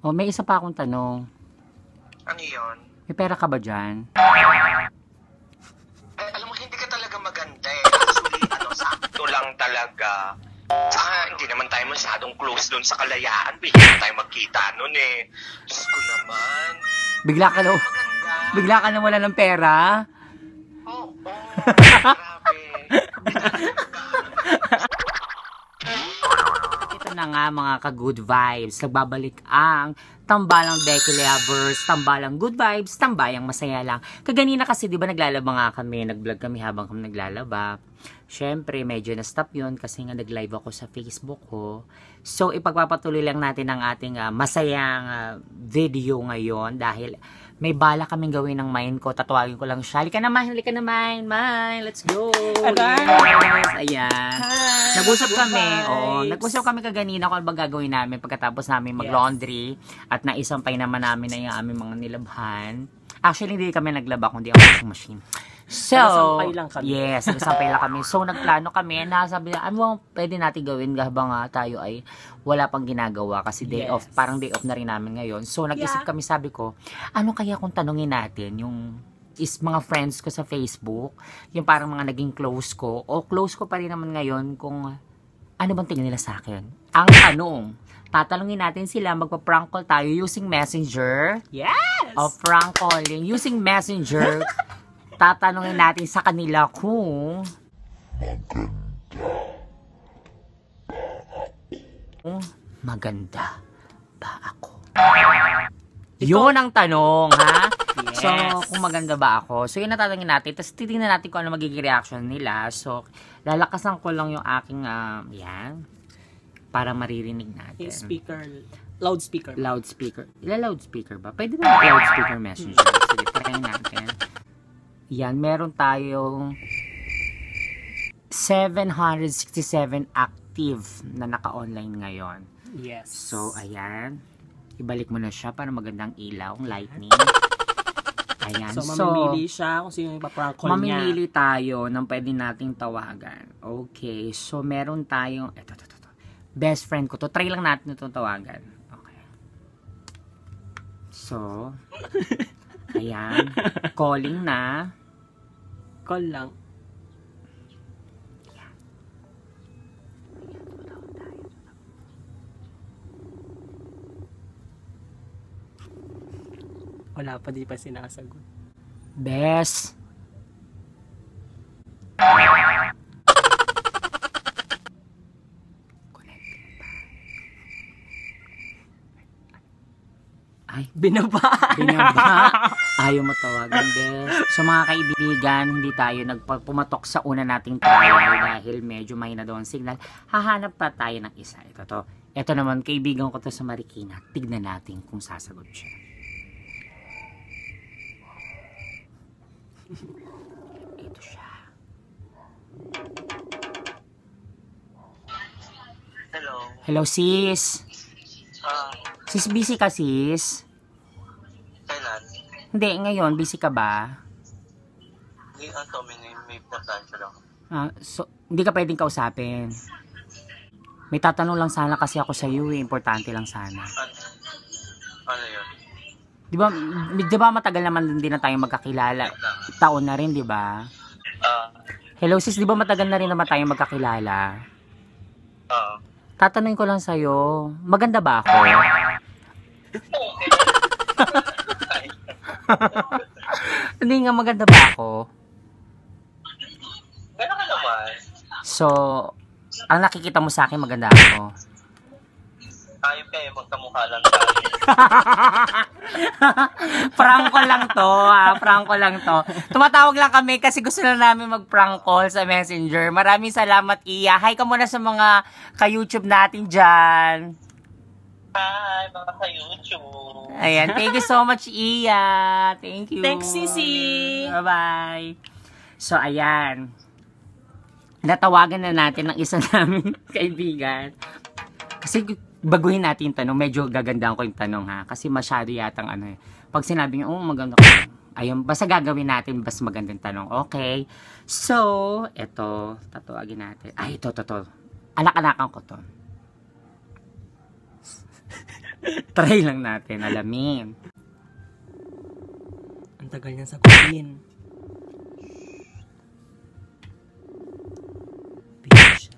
Oh, may isa pa akong tanong. Ano yun? May pera ka ba dyan? Ay, alam mo, hindi ka talaga maganda eh. Actually, ano, sakto lang talaga. Saka, hindi naman tayo masyadong close doon sa kalayaan. Bigyan tayo magkita noon eh. Diyos ko naman. Bigla ka na, Maganda. bigla ka na wala ng pera? Oo, oh, oh, grabe. Na nga mga ka-good vibes. Nagbabalik ang tambalang Becky Lovers, tambalang good vibes, tambayang masaya lang. Kaganina kasi, di ba, naglalaba nga kami, nag-vlog kami habang kami naglalaba. Siyempre, medyo na-stop yun kasi nga nag-live ako sa Facebook ko. So, ipagpapatuloy lang natin ang ating ah, masayang ah, video ngayon dahil may bala kaming gawin ng mind ko. Tatawagin ko lang siya. Halika naman, halika naman, mind. Let's go. Yes, ayan. Nag-usap kami, oo. Nag-usap kami kaganina kung ano gagawin namin pagkatapos namin mag-laundry at naisampay naman namin na yung aming mga nilabhan. Actually, hindi kami naglaba kundi ang washing machine. So, Nagasampay lang kami. Yes, nagsampay lang kami. So, nagplano kami. Nasabi na, ano pwede natin gawin habang nga tayo ay wala pang ginagawa kasi day Yes. off, parang day off na rin namin ngayon. So, nag-isip kami, sabi ko, ano kaya kung tanungin natin yung is mga friends ko sa Facebook, yung parang mga naging close ko, o close ko pa rin naman ngayon kung ano bang tingin nila sa akin. Ang tanong, tatalungin natin sila, magpa-prank call tayo using Messenger, Yes! o prank calling using Messenger. tatanungin natin sa kanila kung kung maganda ba ako? Yun ang tanong, ha? Yes. So, kung maganda ba ako? So, yun natatangin natin. Tapos, titingnan natin kung ano magiging reaction nila. So, lalakasan ko lang yung aking, um, yan, para maririnig natin. Yung speaker, loudspeaker. Loudspeaker. Ila loudspeaker ba? Pwede ba loudspeaker messenger? Sige, try natin. Yan, meron tayong 767 active na naka-online ngayon. Yes. So, ayan. Ibalik mo na siya para magandang ilaw, lightning. Ayan. So, mamimili siya kung sino yung ipaprank call niya. mamimili tayo ng pwede nating tawagan. Okay. So, meron tayong, eto, eto, eto, eto. Best friend ko to. Try lang natin itong tawagan. Okay. So, ayan. Calling na. Call lang. Wala pa, di pa sinasagot. Best. Ay, Binaba. binaba. Ayaw mo tawagan, bes. So mga kaibigan, hindi tayo nagpumatok sa una nating trial dahil medyo mahina doon ang signal. Hahanap pa tayo ng isa. Ito to. Ito naman, kaibigan ko to sa Marikina. Tignan natin kung sasagot siya. Ito siya. Hello. Hello, sis. Ah, Sis, busy ka, sis? Hindi, ngayon, busy ka ba? Hindi, ato, may, may importansya lang. Ah, so, hindi ka pwedeng kausapin. May tatanong lang sana kasi ako sa iyo, eh. importante lang sana. Ano, ano yun? 'Di ba? 'Di ba matagal naman din na tayo magkakilala? Taon na rin, 'di ba? Ah, Hello sis, 'di ba matagal na rin naman tayo magkakilala? ah. Tatanungin ko lang sa iyo, maganda ba ako? Hindi nga maganda ba ako? Gano'n ka naman? So, ang nakikita mo sa akin maganda ako. Ayop kayo, magkamukha lang tayo. prank ko lang to, ah. Prank ko lang to. Tumatawag lang kami kasi gusto na namin mag-prank call sa Messenger. Maraming salamat, Iya. Hi ka muna sa mga ka-YouTube natin dyan. Hi, mga ka-YouTube. Ayan, thank you so much, Iya. Thank you. Thanks, Sisi. Bye-bye. So, ayan. Natawagan na natin ng isa namin kaibigan. Kasi baguhin natin yung tanong. Medyo gagandahan ko yung tanong ha. Kasi masyado yatang ano eh. Pag sinabi niyo, oh maganda ko. Ayun, basta gagawin natin basta magandang tanong. Okay. So, eto, tatawagin natin. Ay, ito, ito, ito. Anak-anakan ko to. Try lang natin, alamin. Ang tagal niyang sagutin. Siya.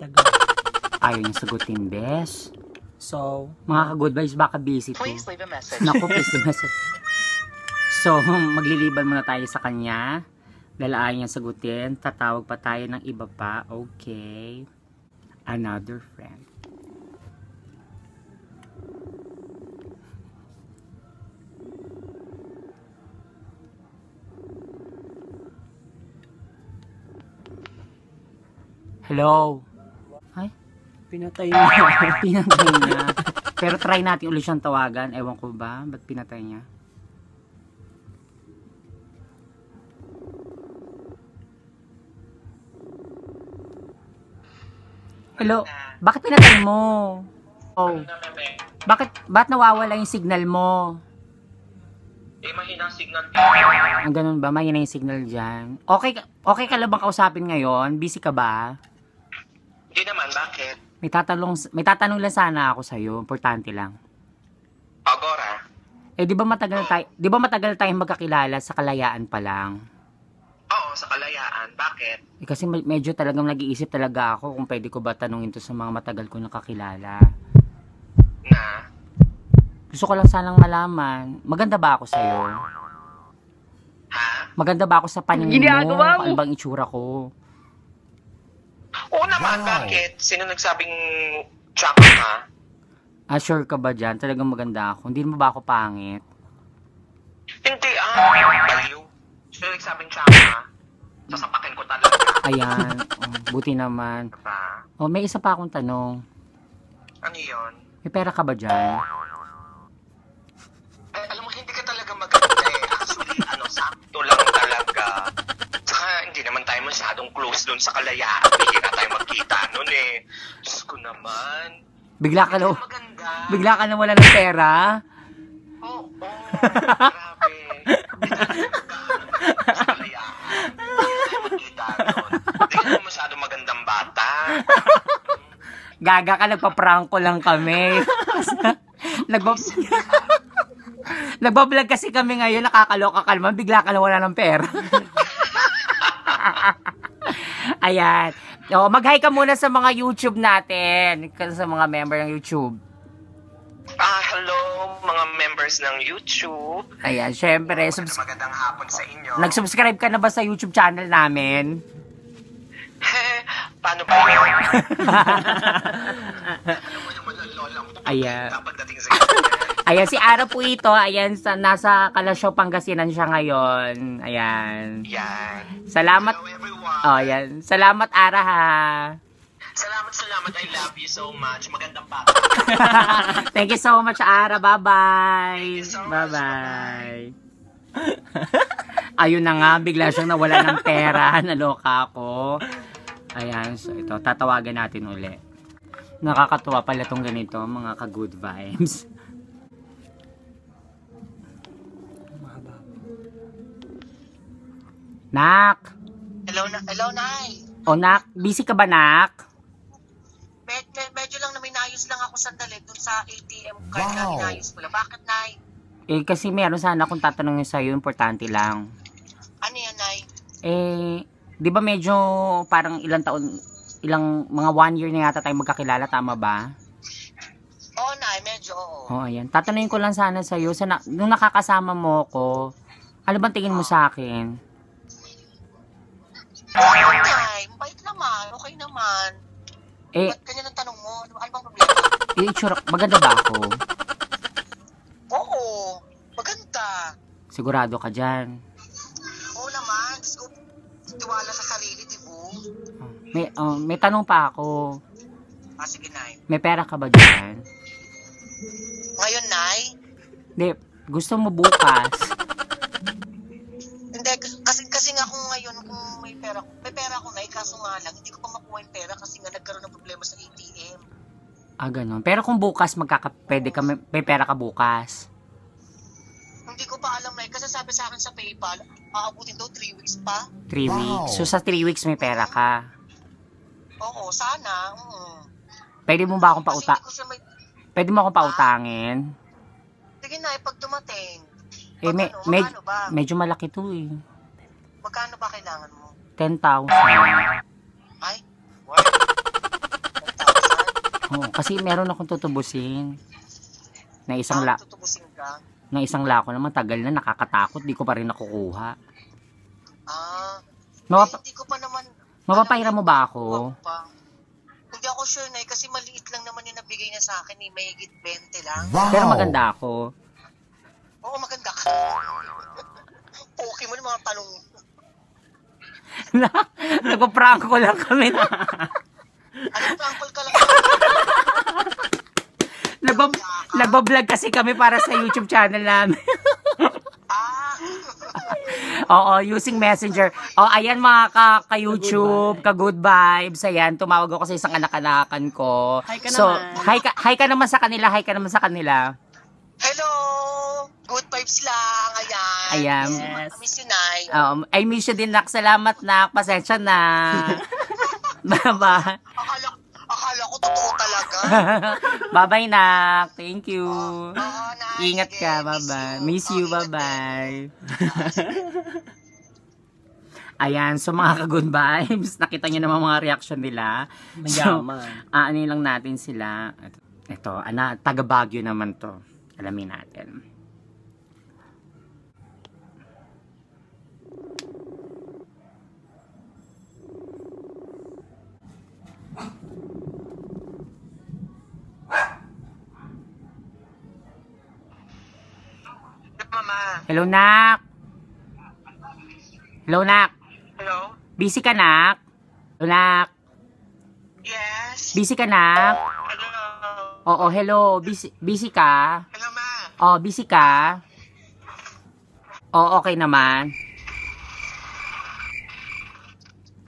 Tagal. Ayaw niya sagutin, bes. So, Mga ka-good vibes, baka busy to. Please leave a message. Naku, please the message. So, magliliban muna tayo sa kanya. Ayaw niya sagutin. Tatawag pa tayo ng iba pa. Okay. Another friend. Hello. Ay, pinatay niya. pinatay niya. Pero try natin ulit siyang tawagan. Ewan ko ba? Ba't pinatay niya? Hello? Bakit pinatay mo? Oh. Bakit, bakit nawawala yung signal mo? Eh, mahina ang signal Ang ganun ba? Mahina yung signal dyan. Okay, ka- okay ka lang bang kausapin ngayon? Busy ka ba? Hindi naman, bakit? May tatanong, may tatanong lang sana ako sa'yo. Importante lang. Agora. Eh, di ba matagal tayo, di ba matagal tayong magkakilala sa kalayaan pa lang? Oo, sa kalayaan. Bakit? Eh, kasi me- medyo talagang nag-iisip talaga ako kung pwede ko ba tanungin to sa mga matagal ko nakakilala. Na? Gusto ko lang sanang malaman, maganda ba ako sa'yo? Ha? Maganda ba ako sa paningin mo? Ano bang itsura ko? Oo naman, bakit? Sino nagsabing tsaka ka? Ah, sure ka ba dyan? Talagang maganda ako. Hindi mo ba ako pangit? Hindi, ah. Baliw. Sino nagsabing tsaka ka? Sasapakin ko talaga. Ayan, oh, buti naman. Diba? Oh, may isa pa akong tanong. Ano yun? May pera ka ba dyan? Ay, alam mo, hindi ka talaga maganda eh. Actually, ano, sakto lang talaga. Saka, hindi naman tayo masyadong close doon sa kalayaan. Hindi na tayo magkita noon eh. Diyos ko naman. Bigla ka na, maganda. bigla ka na wala ng pera? Oo, oh, grabe. Hindi tayo magkakaroon sa kalayaan. Hindi tayo noon. Hindi ka naman masyadong magandang bata. Gaga ka, nagpa-pranko lang kami. Nagba Nagbablog kasi kami ngayon, nakakaloka ka naman, bigla ka na wala ng pera. Ayan. O, mag-hi ka muna sa mga YouTube natin. Sa mga member ng YouTube. Ah, hello, mga members ng YouTube. Ayan, syempre. Subs- Magandang hapon sa inyo. nag-subscribe ka na ba sa YouTube channel namin? Paano ba yun? Ayan. Ayan, si Ara po ito. Ayan, sa, nasa Kalasyaw, Pangasinan siya ngayon. Ayan. Yan. Salamat. Hello everyone. Oh, ayan. Salamat, Ara, ha. Salamat, salamat. I love you so much. Magandang bata. Thank you so much, Ara. Bye-bye. so. Bye-bye. Ayun na nga, bigla siyang nawala ng pera. Naloka ako. Ayan, so ito, tatawagan natin uli. Nakakatuwa pala tong ganito, mga ka-good vibes. Nak! Hello, na hello, Nay. O, Nak, busy ka ba, Nak? Med- med- medyo lang na may naayos lang ako sandali dun sa ATM card na inayos ko lang. Bakit, Nay? Eh, kasi meron sana akong tatanungin sa'yo, importante lang. Ano yan, Nay? Eh, di ba medyo parang ilang taon, ilang mga one year na yata tayo magkakilala, tama ba? Oo, Nay. Medyo, oo. Oo, ayan. Tatanungin ko lang sana sa'yo, sa na, nung nakakasama mo ko, ano bang tingin mo sa akin? Nay. Mabait naman. Okay naman. Eh, ganyan ang tanong mo? Ano, ano bang eh itsura, maganda ba ako? Oo. Maganda. Sigurado ka dyan. Oo naman. Diyos ko, tiwala sa sarili, di ba? May, oh, may tanong pa ako. Ah, sige, Nay. May pera ka ba dyan? Ngayon, Nay? Hindi, gusto mo bukas. Hindi, kasi, kasi nga kung ngayon, kung may pera, may pera ako, Nay, kaso nga lang, hindi ko pa makuha yung pera kasi nga nagkaroon ng problema sa ATM. Ah, ganun. Pero kung bukas, magkaka, pwede ka, may, pera ka bukas. Hindi ko pa alam na kasi sabi sa akin sa PayPal, aabutin daw 3 weeks pa. 3 weeks. So, sa 3 weeks may pera ka. Oo, sana. Mm. Pwede mo ba akong pauta... may... Pwede mo akong pautangin? Sige na, eh, pag dumating. Eh, Pag me, ano, med- ba? medyo malaki to eh. Magkano ba kailangan mo? 10,000. Ay, what? 10,000? Oo, kasi meron akong tutubusin. Na isang la Ah, tutubusin ka? na isang lako naman tagal na nakakatakot, di ko pa rin nakukuha. Ah, Mapapa- eh, hindi ko pa naman... mapapahiram mo ba ako? Pa. Hindi ako sure na eh, kasi maliit lang naman yung nabigay niya sa akin eh, may higit 20 lang. Pero maganda ako. Oo, maganda ka. Okay mo yung mga tanong. Nagpa-prank ko lang kami na. Ano, prankol ka lang. Nagba, nagba-vlog kasi kami para sa YouTube channel namin. ah, Oo, using messenger. Oh, ayan mga ka, ka-YouTube, ka-good vibes. Ayan, tumawag ako sa isang anak-anakan ko. Hi ka so, naman. hi ka, hi ka naman sa kanila, hi ka naman sa kanila. hello! Good vibes lang, ayan. Ayan. Yes. Miss you, Nay. Um, I miss you din, nak. Salamat, nak. Pasensya na. Bye-bye. Akala, akala ko totoo talaga. Bye-bye, nak. Thank you. Oo, Nay. Ingat sige, ka. Bye-bye. Miss you. Oh, ingat. Bye-bye. Ayan, so mga ka-good vibes, nakita nyo naman mga reaction nila. So, Mayaman. aanin lang natin sila. Ito, ito ana, taga Baguio naman to. Alamin natin. Mama. Hello, nak. Hello, nak. Hello? Busy ka, nak? Hello, nak. Yes? Busy ka, nak? Hello? Oo, hello. Busy, busy ka? Hello, ma. Oh, busy ka? Oo, okay naman.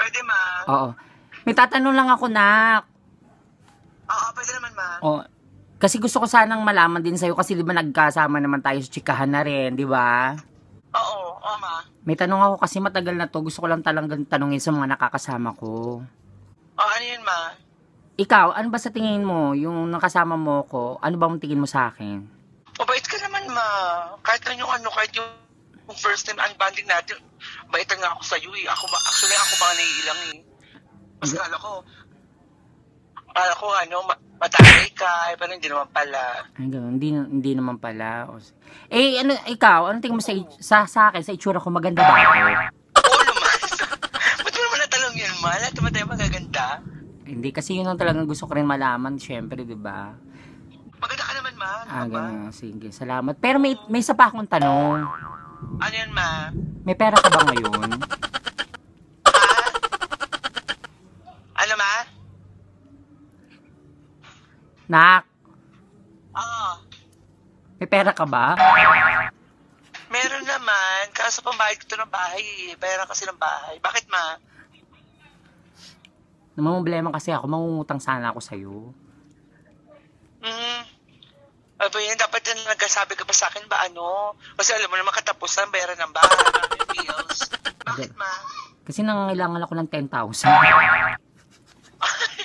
Pwede, ma. Oo. May tatanong lang ako, nak. Ma. Oh, kasi gusto ko sanang malaman din sa'yo kasi di ba nagkasama naman tayo sa chikahan na rin, di ba? Oo, oo, ma. May tanong ako kasi matagal na to. Gusto ko lang talagang tanungin sa mga nakakasama ko. Oo, ano yun, ma? Ikaw, ano ba sa tingin mo? Yung nakasama mo ko, ano ba ang tingin mo sa akin? Mabait ka naman, ma. Kahit na yung ano, kahit yung first time unbanding natin, baitan nga ako sa'yo eh. Ako ba, actually ako pa nga naiilang eh. Mas kala ko, kala ko ano, ma- matay ka, eh, pero hindi naman pala. Ay, ganun. Hindi, hindi naman pala. O, eh, ano, ikaw, ano tingin mo sa, sa, sa akin, sa itsura ko, maganda ba? Oo naman. Ba't mo naman natanong yun, ma? Lahat naman tayo magaganda. Hindi, kasi yun ang talagang gusto ko rin malaman, syempre, di ba? Maganda ka naman, ma. Ano Ah, ba? ganun. Sige, salamat. Pero may, may isa pa akong tanong. Ano yun, ma? May pera ka ba ngayon? Ano, ma? Nak, Oo. may pera ka ba? Meron naman. Kaso pambayad ko to ng bahay eh. Bayaran kasi ng bahay. Bakit, ma? Namamblema kasi ako, mangungutang sana ako sa'yo. Hmm. Ano ba yan? Dapat yan nagsasabi ka pa sa akin ba ano? Kasi alam mo naman katapusan, bayaran ng bahay, bills. Bakit, ma? Kasi nangangailangan ako ng 10,000.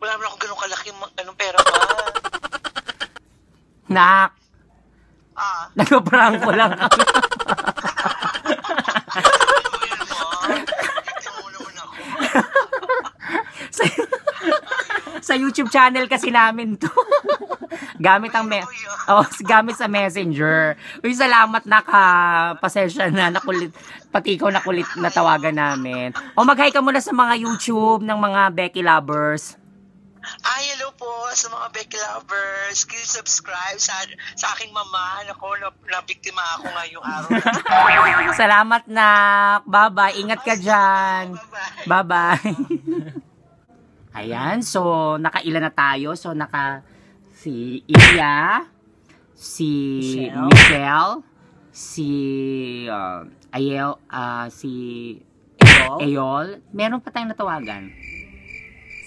Wala naman ako ganun kalaki anong pera, ma. Nak, Ah, nagpa-prank ko lang ba sa, sa YouTube channel kasi namin to. gamit ang me oh, gamit sa Messenger. Uy, salamat na ka. Pasensya na nakulit. Pati ikaw nakulit na tawagan namin. O mag-hi ka muna sa mga YouTube ng mga Becky lovers. Ay, hello po sa mga Becky lovers. Please subscribe sa, sa aking mama. Ako, na, nabiktima ako ngayong araw. Salamat na. Bye-bye. Ingat ka dyan. Bye-bye. Bye-bye. Ayan, so nakailan na tayo. So naka si Iya, si Michelle. Michelle, si uh, Ayel, ah, si Ikaw? Ayol. Meron pa tayong natawagan.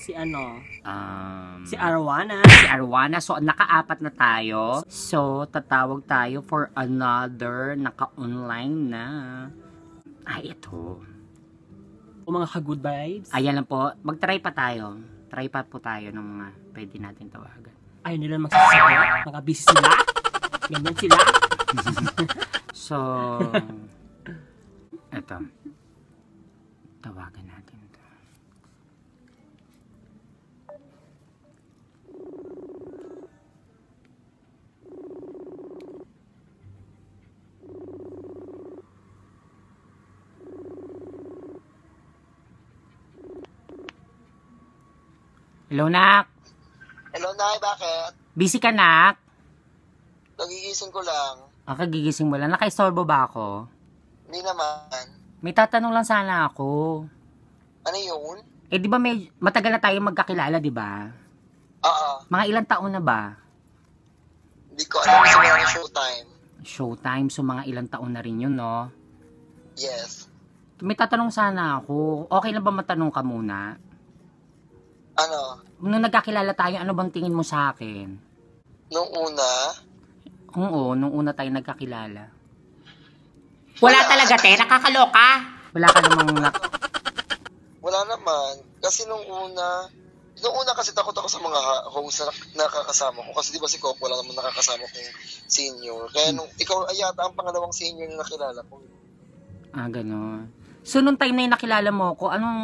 Si ano? Um, Si Arwana. si Arwana. So, nakaapat na tayo. So, tatawag tayo for another naka-online na. Ay, ito. O mga ka-good vibes. Ayan lang po. Mag-try pa tayo. Try pa po tayo ng mga pwede natin tawagan. Ayaw nila magsasagot. Mga busy sila. Ganyan sila. So, eto. Tawagan natin to. Hello, Nak. Hello, Nay, bakit? Busy ka, Nak? Nagigising ko lang. Ang kagigising mo lang. Nakaistorbo ba ako? Hindi naman. May tatanong lang sana ako. Ano yun? Eh, di ba may, matagal na tayo magkakilala, di ba? Oo. Mga ilang taon na ba? Hindi ko alam sa mga showtime. Showtime, so mga ilang taon na rin yun, no? Yes. May tatanong sana ako. Okay lang ba matanong ka muna? Ano? Nung nagkakilala tayo, ano bang tingin mo sa akin? Nung una, Oo, nung una tayo nagkakilala. Wala talaga, te. Nakakaloka. Wala ka namang nak... wala naman. Kasi nung una, nung una kasi takot ako sa mga ha- host na nakakasama ko. Kasi di ba si Coco lang naman nakakasama kong senior. Kaya nung, ikaw ay yata ang pangalawang senior na nakilala ko. Ah, gano'n. So, nung time na yung nakilala mo ko, anong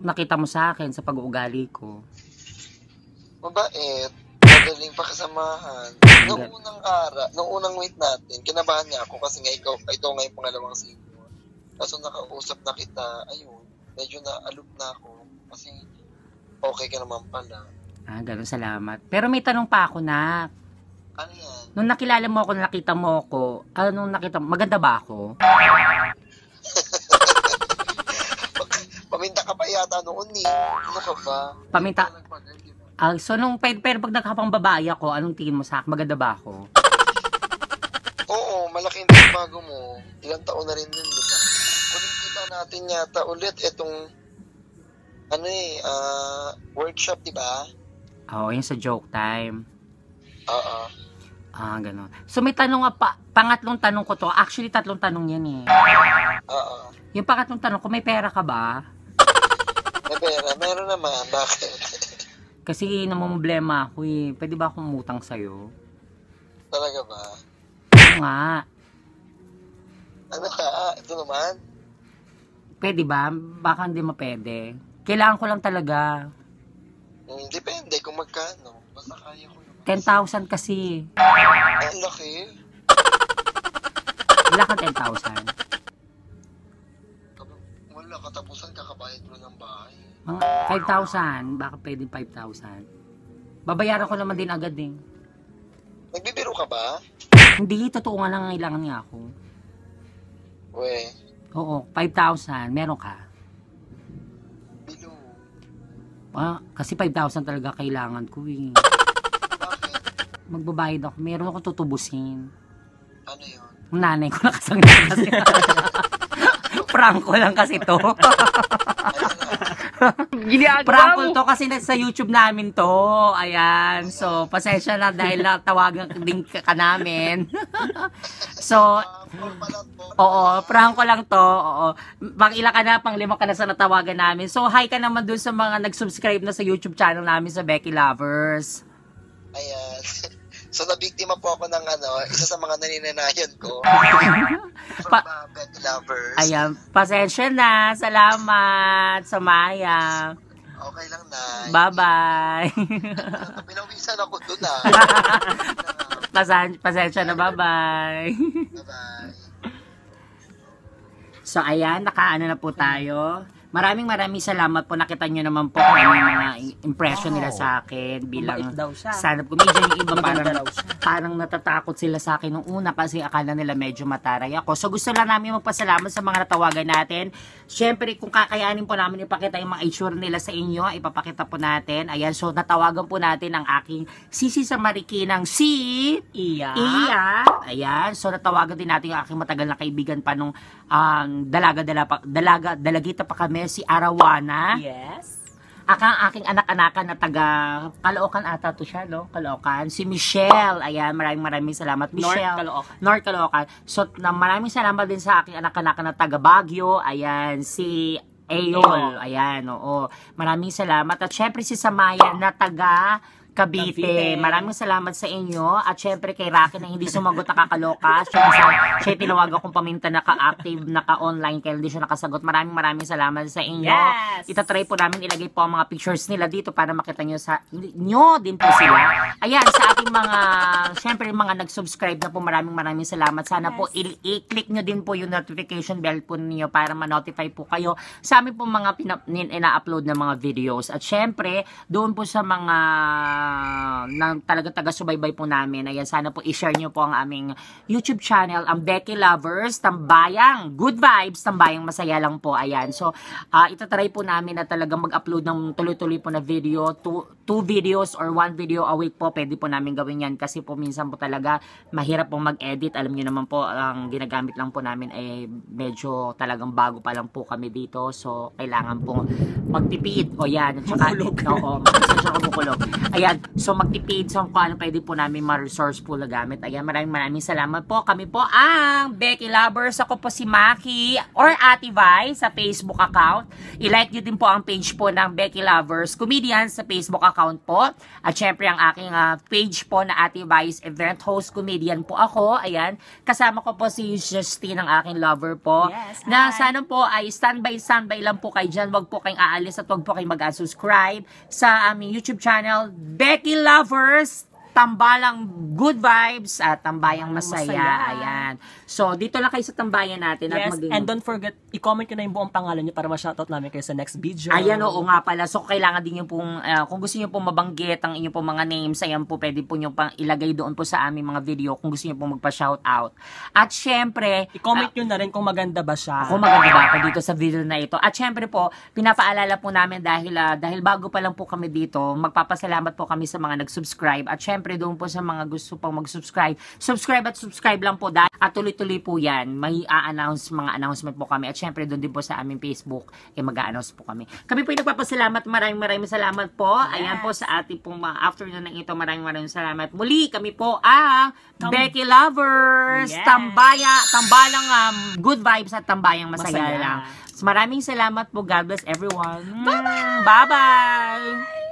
nakita mo sa akin sa pag-uugali ko? Mabait. Madaling pakasamahan. Gan- unang ara, nung unang meet natin, kinabahan niya ako kasi nga ikaw, ikaw nga yung pangalawang senior. Kaso nakausap na kita, ayun, medyo na-aloof na ako. Kasi okay ka naman pala. Ah, gano'n, salamat. Pero may tanong pa ako na, Ano yan? nung nakilala mo ako, nakita mo ako, ano nung nakita mo, maganda ba ako? Yata noon eh. Ano ka ba? Paminta- ba? Ah, so nung, pero, pero pag nagkapang babae ako, anong tingin mo sa akin? Maganda ba ako? Oo, malaki yung bago mo. Ilang taon na rin yun, di ba? Kuling kita natin yata ulit itong ano eh, ah, workshop, di ba? Oo, yun sa joke time. Oo. Ah, gano'n. So may tanong nga pa, pangatlong tanong ko to. Actually, tatlong tanong yan eh. Oo. Yung pangatlong tanong ko, may pera ka ba? May pera. Meron naman. Bakit? Kasi namumblema ako eh. Pwede ba akong umutang sa'yo? Talaga ba? Oo nga. Ano ka? Ito naman? Pwede ba? Baka hindi mapwede. Kailangan ko lang talaga. Hmm, depende kung magkano. Basta kaya ko naman. 10,000 kasi. Ang laki. Wala kang 10,000. Kakabayad mo ng bahay. Mga 5,000. Baka pwede 5,000. Babayaran ko naman din agad eh. Nagbibiro ka ba? Hindi, totoo nga lang kailangan niya ako. We, Oo, 5,000. Meron ka. bilo. Ah, kasi 5,000 talaga kailangan ko eh. Bakit? Magbabayad ako. Meron akong tutubusin. Ano yun? Nanay ko nakasangla kasi. Prank ko lang kasi to. Prank ko to kasi sa YouTube namin to. Ayan. So, pasensya na dahil natawagan din ka, ka namin. so, oo, prank ko lang to. Oo. Pang ilan ka na, pang lima ka na sa natawagan namin. So, hi ka naman dun sa mga nag-subscribe na sa YouTube channel namin sa Becky Lovers. Ayan. So, nabiktima po ako ng ano, isa sa mga naninanayan ko. From Pa- uh, lovers. Ayan, pasensya na. Salamat sa Maya. Okay lang na. Bye-bye. Pinawisan ako dun ah. Pasen- pasensya na, bye-bye. Bye-bye. So, ayan, nakaano na po tayo. Maraming maraming salamat po. Nakita nyo naman po kung ano yung mga impression nila sa akin bilang stand-up comedian. Yung iba parang, parang natatakot sila sa akin nung una kasi akala nila medyo mataray ako. So, gusto lang namin magpasalamat sa mga natawagan natin. Siyempre, kung kakayanin po namin ipakita yung mga itsura nila sa inyo, ipapakita po natin. Ayan, so natawagan po natin ang aking sisi sa Marikinang si... Iya. Iya. Ayan. So, natawagan din natin yung aking matagal na kaibigan pa nung um, dalaga, dalaga, dalaga, dalagita pa kami, si Arawana. Yes. akang aking anak-anakan na taga Caloocan ata to siya, no? Caloocan. Si Michelle. Ayan, maraming maraming salamat. North Michelle. Caloocan. North Caloocan. So, na, maraming salamat din sa aking anak-anakan na taga Baguio. Ayan, si Ayol. Ayan, oo. Maraming salamat. At syempre si Samaya na taga Cavite. Cavite. Maraming salamat sa inyo. At syempre kay Rocky na hindi sumagot nakakaloka. Siya, siya, siya tinawag akong paminta naka-active, naka-online kaya hindi siya nakasagot. Maraming maraming salamat sa inyo. Yes! Itatry po namin ilagay po ang mga pictures nila dito para makita nyo sa nyo din po sila. Ayan, sa ating mga, syempre mga nag-subscribe na po, maraming maraming salamat. Sana po i- i-click nyo din po yung notification bell po ninyo para ma-notify po kayo sa amin po mga ina-upload na mga videos. At syempre, doon po sa mga na talaga taga-subaybay po namin, ayan, sana po i-share nyo po ang aming YouTube channel, ang Becky Lovers, Tambayang, Good Vibes, Tambayang Masaya lang po, ayan. So, uh, itatry po namin na talaga mag-upload ng tuloy-tuloy po na video, two, two videos or one video a week po, pwede po namin gawin yan kasi po minsan po talaga mahirap po mag-edit. Alam niyo naman po, ang ginagamit lang po namin ay medyo talagang bago pa lang po kami dito. So, kailangan po magtipid. O yan. At saka, Makulog. Oo, magsasya ko makulog. Ayan. So, magtipid. So, kung ano pwede po namin ma-resourceful na gamit. Ayan. Maraming maraming salamat po. Kami po ang Becky Lovers. Ako po si Maki or Ate Vi sa Facebook account. I-like nyo din po ang page po ng Becky Lovers Comedians sa Facebook account po. At syempre ang aking ah, page po na Ate Vi's event host comedian po ako. Ayan. Kasama ko po si Justine, ang aking lover po. Yes, na hi. sana po ay standby standby lang po kayo dyan. Huwag po kayong aalis at huwag po kayong mag-subscribe sa aming YouTube channel, Becky Lovers. Tambalang good vibes at tambayang masaya. Masaya. Ayan. So, dito lang kayo sa tambayan natin. at Yes, mag- and don't forget, i-comment nyo na yung buong pangalan nyo para ma-shoutout namin kayo sa next video. Ayan, oo nga pala. So, kailangan din yung pong, ah, kung gusto nyo pong mabanggit ang inyong pong mga names, ayan po, pwede po nyo pang ilagay doon po sa aming mga video kung gusto nyo pong magpa-shoutout. At syempre, I-comment nyo na rin kung maganda ba siya. ako maganda ba ako dito sa video na ito. At syempre po, pinapaalala po namin dahil ah, dahil bago pa lang po kami dito, magpapasalamat po kami sa mga nag-subscribe. At syempre doon po sa mga gusto pang mag-subscribe, subscribe at subscribe lang po dahil at tuloy-tuloy po yan. May a-announce, mga announcement po kami. At syempre doon din po sa aming Facebook, eh mag-a-announce po kami. Kami po yung nagpapasalamat. Maraming maraming salamat po. Ayan po sa ating pong afternoon ng ito. Maraming maraming salamat. Muli, kami po ang Tam- Becky Lovers. Yes. Tambaya, tambalang um, good vibes at tambayang masaya, Masaya. lang. So, maraming salamat po. God bless everyone. Bye-bye! Bye-bye!